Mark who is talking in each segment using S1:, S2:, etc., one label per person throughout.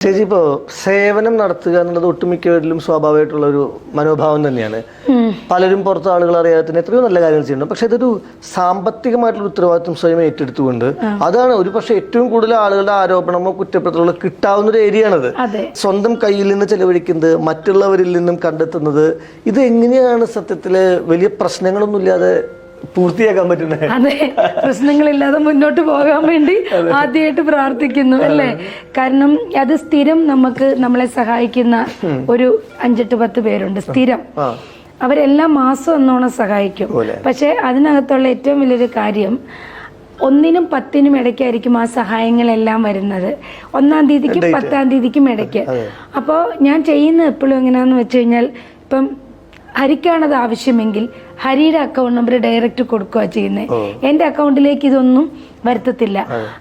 S1: ചേച്ചി ഇപ്പോ സേവനം നടത്തുക എന്നുള്ളത് ഒട്ടുമിക്കവരിലും സ്വാഭാവികമായിട്ടുള്ള ഒരു മനോഭാവം തന്നെയാണ്. പലരും പുറത്ത് ആളുകൾ അറിയാത്തതിന് എത്രയോ നല്ല കാര്യങ്ങൾ ചെയ്യുന്നുണ്ട്. പക്ഷെ ഇതൊരു സാമ്പത്തികമായിട്ടുള്ള ഉത്തരവാദിത്വം സ്വയം ഏറ്റെടുത്തുകൊണ്ട് അതാണ് ഒരു പക്ഷെ ഏറ്റവും കൂടുതൽ ആളുകളുടെ ആരോപണമോ കുറ്റപ്പെടുത്തലോ കിട്ടാവുന്ന ഒരു ഏരിയ
S2: ആണത്
S1: സ്വന്തം കയ്യിൽ നിന്ന് ചെലവഴിക്കുന്നത് മറ്റുള്ളവരിൽ നിന്നും കണ്ടെത്തുന്നത് ഇത് എങ്ങനെയാണ് സത്യത്തിൽ വലിയ പ്രശ്നങ്ങളൊന്നുമില്ലാതെ പൂർത്തിയാക്കാൻ പറ്റുന്നത്
S2: അതെ പ്രശ്നങ്ങളില്ലാതെ മുന്നോട്ട് പോകാൻ വേണ്ടി ആദ്യമായിട്ട് പ്രാർത്ഥിക്കുന്നു അല്ലേ? കാരണം അത് സ്ഥിരം നമുക്ക് നമ്മളെ സഹായിക്കുന്ന ഒരു അഞ്ചെട്ട് പത്ത് പേരുണ്ട് സ്ഥിരം. അവരെല്ലാ മാസം ഒന്നോണം സഹായിക്കും.
S1: പക്ഷേ
S2: പക്ഷെ അതിനകത്തുള്ള ഏറ്റവും വലിയൊരു കാര്യം ഒന്നിനും പത്തിനും ഇടയ്ക്കായിരിക്കും ആ സഹായങ്ങളെല്ലാം വരുന്നത്. ഒന്നാം തീയതിക്കും പത്താം തീയതിക്കും ഇടയ്ക്ക്. അപ്പോൾ ഞാൻ ചെയ്യുന്നത് എപ്പോഴും എങ്ങനെയാണെന്ന് വെച്ച് കഴിഞ്ഞാൽ ഇപ്പം ഹരിക്കാണത് ആവശ്യമെങ്കിൽ ഹരിയുടെ അക്കൗണ്ട് നമ്പർ ഡയറക്റ്റ് കൊടുക്കുക ചെയ്യുന്നത് എന്റെ അക്കൗണ്ടിലേക്ക് ഇതൊന്നും വരുത്തത്തില്ല.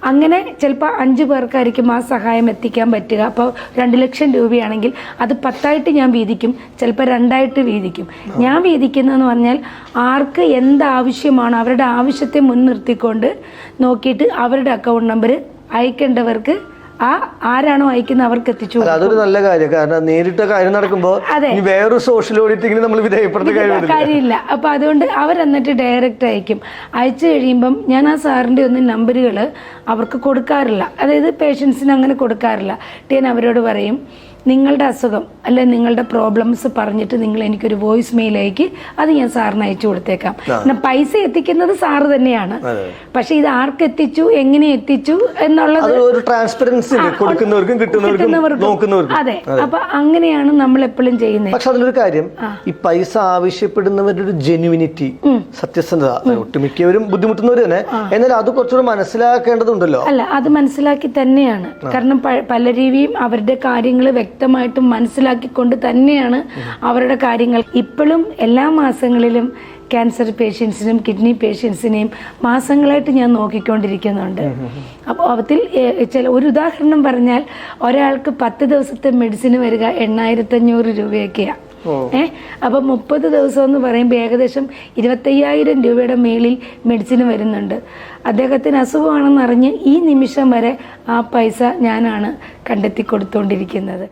S2: അങ്ങനെ ചിലപ്പോൾ അഞ്ചു പേർക്കായിരിക്കും ആ സഹായം എത്തിക്കാൻ പറ്റുക. അപ്പോൾ രണ്ട് ലക്ഷം രൂപയാണെങ്കിൽ അത് പത്തായിട്ട് ഞാൻ വീതിക്കും ചിലപ്പോൾ രണ്ടായിട്ട് വീതിക്കും. ഞാൻ വീതിക്കുന്നതെന്ന് പറഞ്ഞാൽ ആർക്ക് എന്താവശ്യമാണ് അവരുടെ ആവശ്യത്തെ മുൻനിർത്തിക്കൊണ്ട് നോക്കിയിട്ട് അവരുടെ അക്കൗണ്ട് നമ്പർ അയക്കേണ്ടവർക്ക് ആ ആരാണോ അയക്കുന്നത് അവർക്ക് എത്തിച്ചു
S1: അതൊരു നല്ല കാര്യം. കാരണം നേരിട്ട കാര്യം നടക്കുമ്പോൾ വേറൊരു സോഷ്യൽ ഓഡിറ്റിങ്ങിന് നമ്മൾ വിധേയപ്പെടുന്ന കാര്യമില്ല
S2: കാര്യമില്ല. അപ്പൊ അതുകൊണ്ട് അവരെന്നിട്ട് ഡയറക്റ്റ് അയക്കും. അയച്ചു കഴിയുമ്പം ഞാൻ ആ സാറിന്റെ ഒന്നും നമ്പറുകൾ അവർക്ക് കൊടുക്കാറില്ല. അതായത് പേഷ്യൻസിന് അങ്ങനെ കൊടുക്കാറില്ല. ഞാൻ അവരോട് പറയും നിങ്ങളുടെ അസുഖം അല്ലെ നിങ്ങളുടെ പ്രോബ്ലംസ് പറഞ്ഞിട്ട് നിങ്ങൾ എനിക്കൊരു വോയിസ് മെയിൽ അയക്കി അത് ഞാൻ സാറിന് അയച്ചു കൊടുത്തേക്കാം. പിന്നെ പൈസ എത്തിക്കുന്നത് സാറ് തന്നെയാണ്. പക്ഷെ ഇത് ആർക്ക് എത്തിച്ചു എങ്ങനെ എത്തിച്ചു എന്നുള്ളത്
S1: ട്രാൻസ്പെറൻസി കൊടുക്കുന്നവർക്കും കിട്ടുന്നവർക്കും
S2: അതെ. അപ്പൊ അങ്ങനെയാണ് നമ്മൾ എപ്പോഴും ചെയ്യുന്നത്.
S1: പക്ഷെ അതിലൊരു കാര്യം ഈ പൈസ ആവശ്യപ്പെടുന്നവരുടെ ഒരു ജെനുവിനിറ്റി സത്യസന്ധത. ഒട്ടുമിക്കവരും ബുദ്ധിമുട്ടുന്നവർ തന്നെ. എന്നാൽ അത് കുറച്ചുകൂടെ മനസ്സിലാക്കേണ്ടതുണ്ടല്ലോ.
S2: അല്ല അത് മനസ്സിലാക്കി തന്നെയാണ്. കാരണം പല രീതിയും അവരുടെ കാര്യങ്ങൾ വ്യക്തമായിട്ടും മനസ്സിലാക്കിക്കൊണ്ട് തന്നെയാണ് അവരുടെ കാര്യങ്ങൾ. ഇപ്പോഴും എല്ലാ മാസങ്ങളിലും ക്യാൻസർ പേഷ്യൻസിനും കിഡ്നി പേഷ്യൻസിനെയും മാസങ്ങളായിട്ട് ഞാൻ നോക്കിക്കൊണ്ടിരിക്കുന്നുണ്ട്. അപ്പോൾ അതിൽ ചില ഒരു ഉദാഹരണം പറഞ്ഞാൽ ഒരാൾക്ക് പത്ത് ദിവസത്തെ മെഡിസിൻ വരിക എണ്ണായിരത്തഞ്ഞൂറ് രൂപയൊക്കെയാണ് ഏ? അപ്പൊ മുപ്പത് ദിവസം എന്ന് പറയുമ്പോൾ ഏകദേശം ഇരുപത്തയ്യായിരം രൂപയുടെ മേളിൽ മെഡിസിൻ വരുന്നുണ്ട്. അദ്ദേഹത്തിന് അസുഖമാണെന്ന് അറിഞ്ഞ് ഈ നിമിഷം വരെ ആ പൈസ ഞാനാണ് കണ്ടെത്തി കൊടുത്തുകൊണ്ടിരിക്കുന്നത്